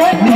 ಕಣ್ಣ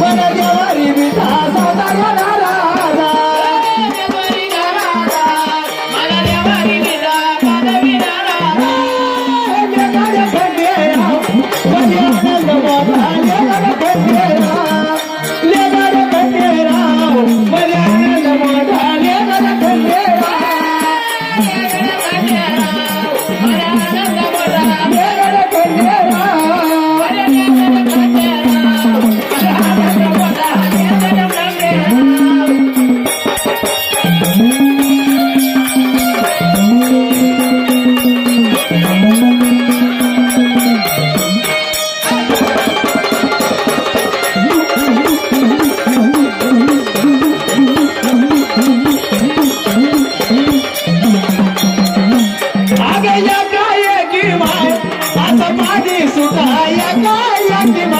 मन देवारी मिठा சுட்டாய காயத்தின்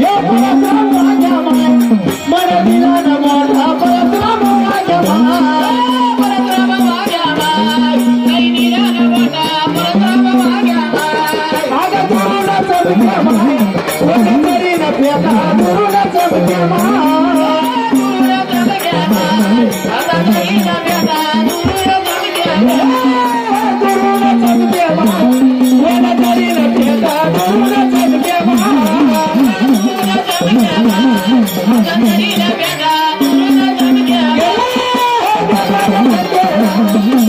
हे परशुराम Thank.